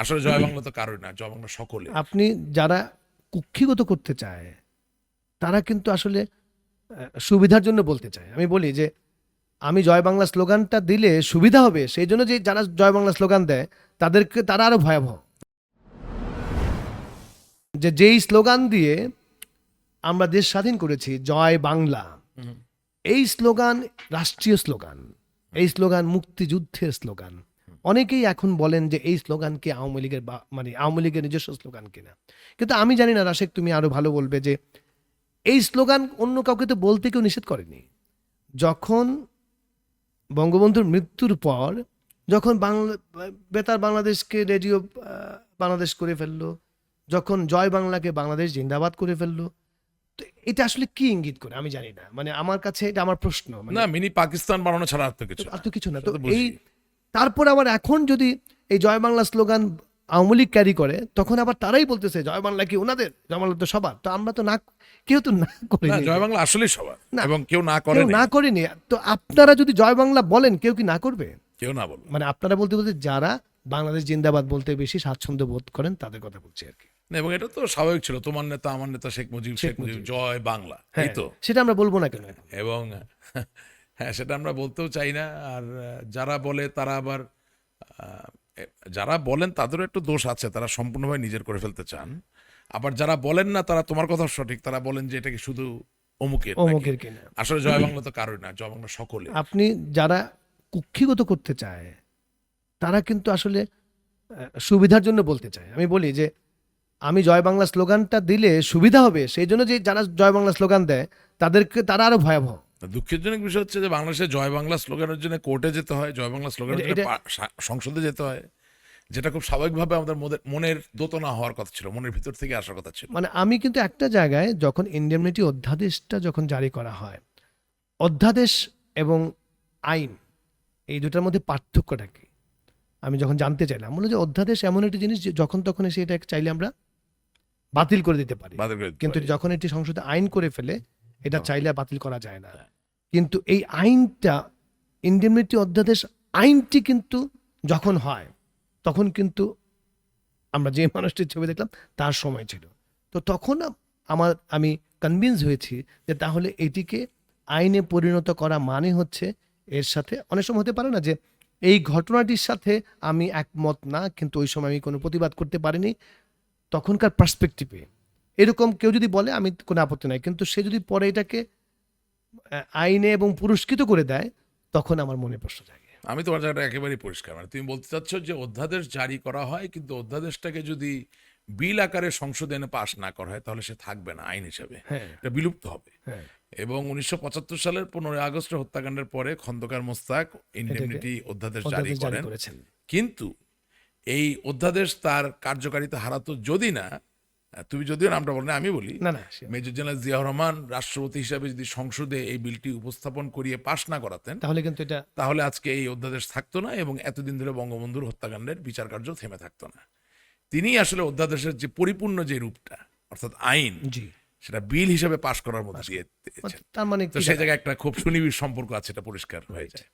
আসলে জয় বাংলা তো কারোই না জয় বাংলা সকলে আপনি যারা কুক্ষিগত করতে চায় তারা কিন্তু আসলে সুবিধার জন্য বলতে চায়। আমি বলি যে আমি জয় বাংলা স্লোগানটা দিলে সুবিধা হবে সেই জন্য যে যারা জয় বাংলা স্লোগান দেয় তাদেরকে তারা আরও ভয়াবহ। যে যেই স্লোগান দিয়ে আমরা দেশ স্বাধীন করেছি জয় বাংলা এই স্লোগান রাষ্ট্রীয় স্লোগান এই স্লোগান মুক্তিযুদ্ধের স্লোগান। অনেকেই এখন বলেন যে এই স্লোগানকে আওয়ামী লীগের মানে আওয়ামী লীগের নিজস্ব স্লোগান কিনা? কিন্তু আমি জানি না রাশেক তুমি আরও ভালো বলবে যে এই স্লোগান অন্য কাউকে তো বলতে কেউ নিষেধ করেনি। যখন বঙ্গবন্ধুর মৃত্যুর পর যখন বাংলা বেতার বাংলাদেশকে রেডিও বাংলাদেশ করে ফেলল যখন জয় বাংলাকে বাংলাদেশ জিন্দাবাদ করে ফেলল তো এটা আসলে কি ইঙ্গিত করে? আমি জানি না। মানে আমার কাছে এটা আমার প্রশ্ন মানে না মিনি পাকিস্তান বানানো ছাড়া আর তো কিছু না। আর তো কিছু না। তো। এই তারপর আবার এখন যদি এই জয় বাংলা স্লোগান আওয়ামী লীগ ক্যারি করে তখন আবার তারাই বলতেছে জয় বাংলা কি ওনাদের? জয় বাংলা তো সবার। তো আমরা তো না কেউ তো না করিনি। জয় বাংলা আসলেই সবার। এবং কেউ না করে না করেনি। তো আপনারা যদি জয় বাংলা বলেন কেউ কি না করবে? কেউ না বলবে। মানে আপনারা বলতে বলতে যারা বাংলাদেশ জিন্দাবাদ বলতে বেশি স্বাচ্ছন্দ্য বোধ করেন তাদের কথা বলছি আর কি। এবং এটা তো স্বাভাবিক ছিল। তোমার নেতা আমার নেতা শেখ মুজিব শেখ মুজিব জয় বাংলা এই হ্যাঁ তো। সেটা আমরা বলব না কেন এবং হ্যাঁ সেটা আমরা বলতেও চাই না। আর যারা বলে তারা আবার যারা বলেন তাদেরও একটু দোষ আছে তারা সম্পূর্ণভাবে নিজের করে ফেলতে চান। আবার যারা বলেন না তারা তোমার কথা সঠিক তারা বলেন যে এটা কি শুধু অমুকের অমুকের কিনা আসলে জয় বাংলা তো কারোই না জয় বাংলা সকলে আপনি যারা কুক্ষিগত করতে চায় তারা কিন্তু আসলে সুবিধার জন্য বলতে চায়। আমি বলি যে আমি জয় বাংলা স্লোগানটা দিলে সুবিধা হবে সেই জন্য যে যারা জয় বাংলা স্লোগান দেয় তাদেরকে তারা আরও ভয়াবহ। দুঃখজনক বিষয় হচ্ছে যে বাংলাদেশে জয় বাংলা স্লোগানের জন্য কোর্টে যেতে হয় জয় বাংলা স্লোগানের জন্য সংসদে যেতে হয় যেটা খুব স্বাভাবিকভাবে আমাদের মনের দোতনা হওয়ার কথা ছিল মনের ভিতর থেকে আসার কথা ছিল। মানে আমি কিন্তু একটা জায়গায় যখন ইন্ডেমনিটি অধ্যাদেশটা যখন জারি করা হয় অধ্যাদেশ এবং আইন এই দুটার মধ্যে পার্থক্যটা কি? আমি যখন জানতে চাইলাম মনে যে অধ্যাদেশ এমন একটি জিনিস যে যখন তখন এসে এটা চাইলে আমরা বাতিল করে দিতে পারি। কিন্তু। যখন এটি সংসদে আইন করে ফেলে এটা চাইলে বাতিল করা যায় না। কিন্তু এই আইনটা ইন্ডেমনিটি অধ্যাদেশ আইনটি কিন্তু যখন হয় তখন কিন্তু আমরা যে মানুষটির ছবি দেখলাম তার সময় ছিল। তো তখন আমার আমি কনভিন্স হয়েছি যে তাহলে এটিকে আইনে পরিণত করা মানে হচ্ছে এর সাথে অনেক সময় হতে পারে না যে এই ঘটনাটির সাথে আমি একমত না কিন্তু ওই সময় আমি কোনো প্রতিবাদ করতে পারিনি। তখনকার পার্সপেক্টিভে এরকম কেউ যদি বলে আমি কোনো আপত্তি নাই। কিন্তু সে যদি পরে এটাকে আইনে এবং পুরস্কৃত করে দেয় তখন আমার মনে প্রশ্ন জাগে। আমি তোমার জায়গাটা একেবারেই পরিষ্কার। মানে তুমি বলতে চাচ্ছ যে অধ্যাদেশ জারি করা হয় কিন্তু অধ্যাদেশটাকে যদি বিল আকারে সংসদে এনে পাশ না করা হয় তাহলে সে থাকবে না আইন হিসেবে। হ্যাঁ। এটা বিলুপ্ত হবে। হ্যাঁ। এবং উনিশশো পঁচাত্তর সালের পনেরোই আগস্টের হত্যাকাণ্ডের পরে খন্দকার মোস্তাক ইন্ডেমনিটি অধ্যাদেশ জারি করেন। কিন্তু এই অধ্যাদেশ তার কার্যকারিতা হারাতো যদি না তুমি যদিও নামটা বল না আমি বলি না না মেজর জেনারেল জিয়াউর রহমান রাষ্ট্রপতি হিসাবে যদি সংসদে এই বিলটি উপস্থাপন করিয়ে পাশ না করাতেন তাহলে কিন্তু এটা তাহলে আজকে এই অধ্যাদেশ থাকতো না এবং এতদিন ধরে বঙ্গবন্ধুর হত্যাকাণ্ডের বিচার কার্য থেমে থাকতো না। তিনি আসলে অধ্যাদেশের যে পরিপূর্ণ যে রূপটা অর্থাৎ আইন জি। সেটা বিল হিসাবে পাশ করার মধ্যে দিয়ে তার মানে সেই জায়গায় একটা খুব সুনিবিড় সম্পর্ক আছে এটা পরিষ্কার হয়ে যায়।